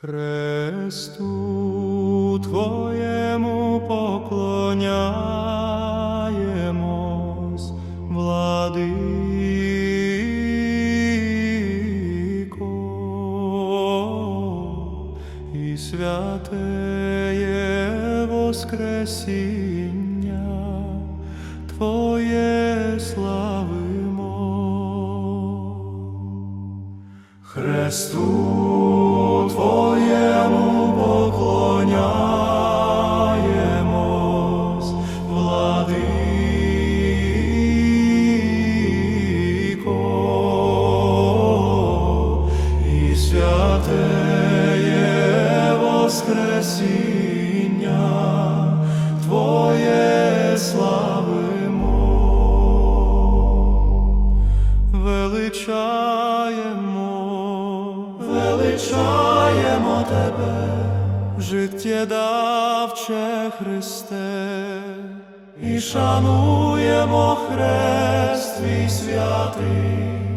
Христу Твоєму поклоняємось, владико, і святеє Воскресіння Твоє славимо. Христу Воскресіння Твоє славимо. Величаємо, величаємо тебе, життєдавче Христе, і шануємо хрест твій святий.